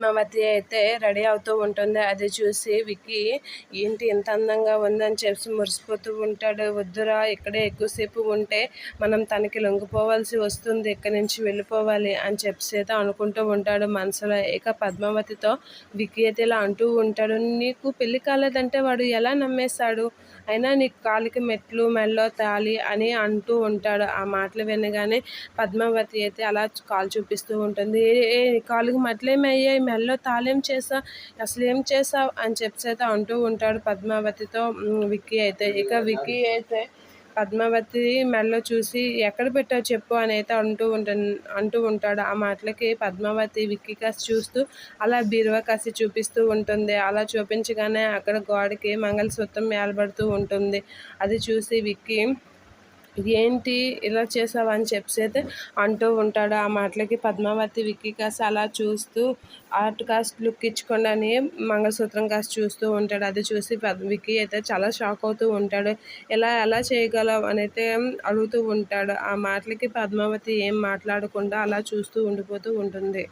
పద్మావతి అయితే రెడీ అవుతూ ఉంటుంది. అది చూసి విక్కీ ఏంటి ఇంత అందంగా ఉందని చెప్పి మురిసిపోతూ ఉంటాడు. వద్దురా ఇక్కడే ఎక్కువసేపు ఉంటే మనం తనకి లొంగిపోవాల్సి వస్తుంది. ఇక్కడి నుంచి వెళ్ళిపోవాలి అని చెప్పి అయితే అనుకుంటూ ఉంటాడు మనసులో. ఇక పద్మావతితో విక్కీ అయితే ఇలా అంటూ ఉంటాడు నీకు పెళ్ళి కాలేదంటే వాడు ఎలా నమ్మేస్తాడు అయినా నీకు కాలికి మెట్లు మెల్లో తాలి అని అంటూ ఉంటాడు. ఆ మాటలు వినగానే పద్మావతి అయితే అలా కాలు చూపిస్తూ ఉంటుంది. ఏ కాలుకి మెట్లేమయ్యాయి మెల్లో తాళేం చేసా అసలు ఏం చేసావు అని చెప్పి అయితే అంటూ ఉంటాడు పద్మావతితో. విక్కీ అయితే ఇక విక్కీ అయితే పద్మావతి మెల్లో చూసి ఎక్కడ పెట్టావు చెప్పు అని అయితే అంటూ ఉంటా అంటూ ఉంటాడు. ఆ మాటలకి పద్మావతి విక్కీ కాసి చూస్తూ అలా బీరువా కాసి చూపిస్తూ ఉంటుంది. అలా చూపించగానే అక్కడ గోడకి మంగళసూత్రం మేలబడుతూ ఉంటుంది. అది చూసి విక్కీ ఏంటి ఇలా చేసావు అని చెప్పి అయితే అంటూ ఉంటాడు. ఆ మాటలకి పద్మావతి విక్కీ కాస్త అలా చూస్తూ ఆర్ట్ కాస్ట్ లుక్ ఇచ్చుకోండి మంగళసూత్రం కాస్త చూస్తూ ఉంటాడు. అది చూసి విక్కీ అయితే చాలా షాక్ అవుతూ ఉంటాడు. ఇలా ఎలా చేయగలవు అని అయితే అడుగుతూ ఉంటాడు. ఆ మాటలకి పద్మావతి ఏం మాట్లాడకుండా అలా చూస్తూ ఉండిపోతూ ఉంటుంది.